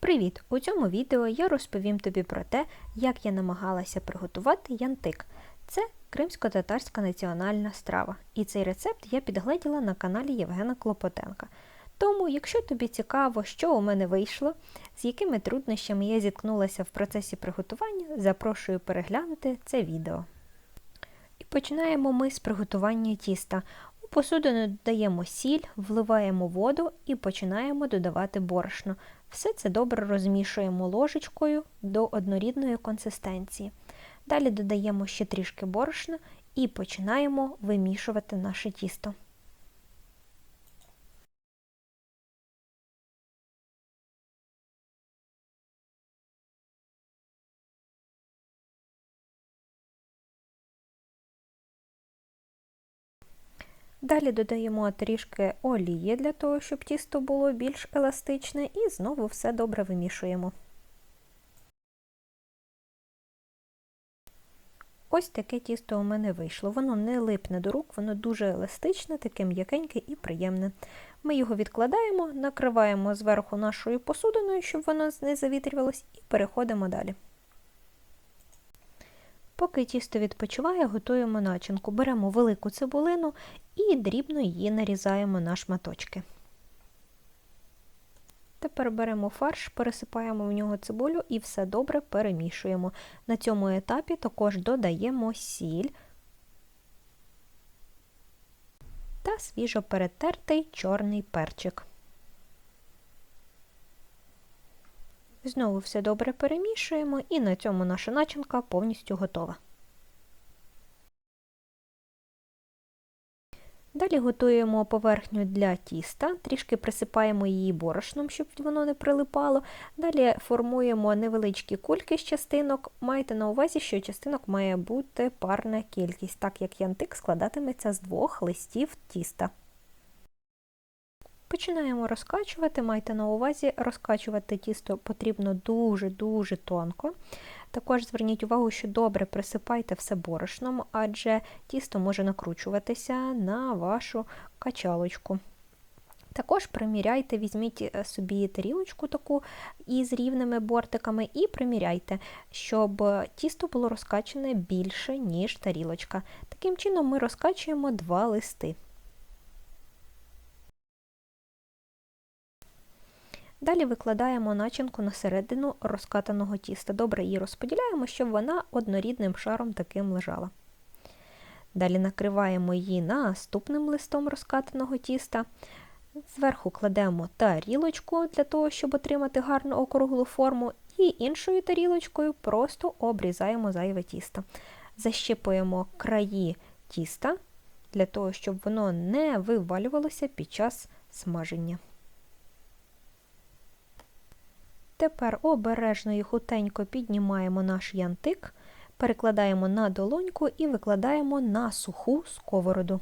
Привіт! У цьому відео я розповім тобі про те, як я намагалася приготувати янтик. Це кримсько-татарська національна страва, і цей рецепт я підгледіла на каналі Євгена Клопотенка. Тому, якщо тобі цікаво, що у мене вийшло, з якими труднощами я зіткнулася в процесі приготування, запрошую переглянути це відео. І починаємо ми з приготування тіста. У посудину додаємо сіль, вливаємо воду і починаємо додавати борошно. Все це добре розмішуємо ложечкою до однорідної консистенції. Далі додаємо ще трішки борошна і починаємо вимішувати наше тісто. Далі додаємо трішки олії для того, щоб тісто було більш еластичне, і знову все добре вимішуємо. Ось таке тісто у мене вийшло. Воно не липне до рук, воно дуже еластичне, таке м'якеньке і приємне. Ми його відкладаємо, накриваємо зверху нашою посудиною, щоб воно не завітрювалось, і переходимо далі. Поки тісто відпочиває, готуємо начинку. Беремо велику цибулину і дрібно її нарізаємо на шматочки. Тепер беремо фарш, пересипаємо в нього цибулю і все добре перемішуємо. На цьому етапі також додаємо сіль та свіжо перетертий чорний перчик. Знову все добре перемішуємо і на цьому наша начинка повністю готова. Далі готуємо поверхню для тіста, трішки присипаємо її борошном, щоб воно не прилипало. Далі формуємо невеличкі кульки з частинок. Майте на увазі, що частинок має бути парна кількість, так як янтик складатиметься з двох листів тіста. Починаємо розкачувати, майте на увазі, розкачувати тісто потрібно дуже-дуже тонко. Також зверніть увагу, що добре присипайте все борошном, адже тісто може накручуватися на вашу качалочку. Також приміряйте, візьміть е, собі тарілочку таку із рівними бортиками і приміряйте, щоб тісто було розкачане більше, ніж тарілочка. Таким чином ми розкачуємо два листи. Далі викладаємо начинку на середину розкатаного тіста. Добре її розподіляємо, щоб вона однорідним шаром таким лежала. Далі накриваємо її наступним листом розкатаного тіста. Зверху кладемо тарілочку для того, щоб отримати гарну округлу форму, і іншою тарілочкою просто обрізаємо зайве тісто. Защипуємо краї тіста для того, щоб воно не вивалювалося під час смаження. Тепер обережно і хутенько піднімаємо наш янтик, перекладаємо на долоньку і викладаємо на суху сковороду.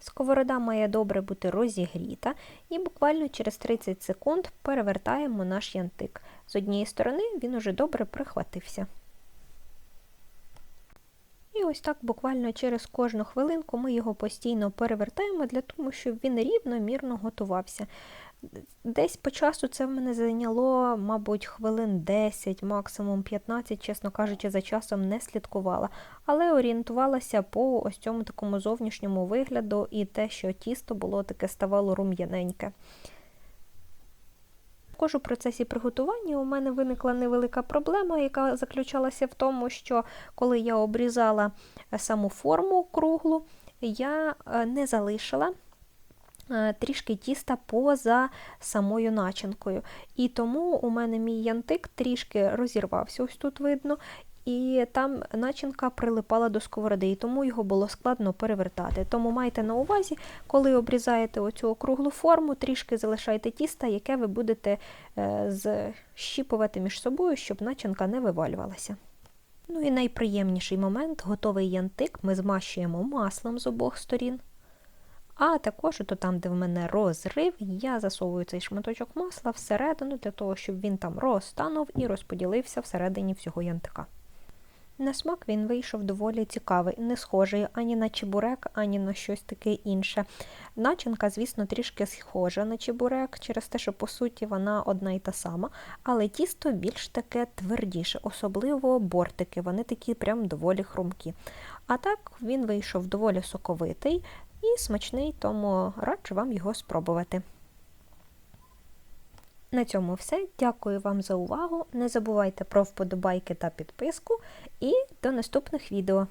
Сковорода має добре бути розігріта і буквально через 30 секунд перевертаємо наш янтик. З однієї сторони він уже добре прихватився. І ось так буквально через кожну хвилинку ми його постійно перевертаємо для того, щоб він рівномірно готувався. Десь по часу це в мене зайняло, мабуть, хвилин 10, максимум 15, чесно кажучи, за часом не слідкувала, але орієнтувалася по ось цьому такому зовнішньому вигляду і те, що тісто було таке ставало рум'яненьке. Також у процесі приготування у мене виникла невелика проблема, яка заключалася в тому, що коли я обрізала саму форму круглу, я е, не залишила. Е, трішки тіста поза самою начинкою. І тому у мене мій янтик трішки розірвався, ось тут видно, і там начинка прилипала до сковороди, і тому його було складно перевертати. Тому майте на увазі, коли обрізаєте оцю округлу форму, трішки залишайте тіста, яке ви будете е, зщіпувати між собою, щоб начинка не вивалювалася. Ну і найприємніший момент готовий янтик ми змащуємо маслом з обох сторін. А також то там, де в мене розрив, я засовую цей шматочок масла всередину, для того, щоб він там розтанув і розподілився всередині всього янтика. На смак він вийшов доволі цікавий, не схожий ані на чебурек, ані на щось таке інше. Начинка, звісно, трішки схожа на чебурек, через те, що по суті вона одна і та сама, але тісто більш таке твердіше, особливо бортики, вони такі прям доволі хрумкі. А так він вийшов доволі соковитий і смачний, тому раджу вам його спробувати. На цьому все. Дякую вам за увагу. Не забувайте про вподобайки та підписку, і до наступних відео.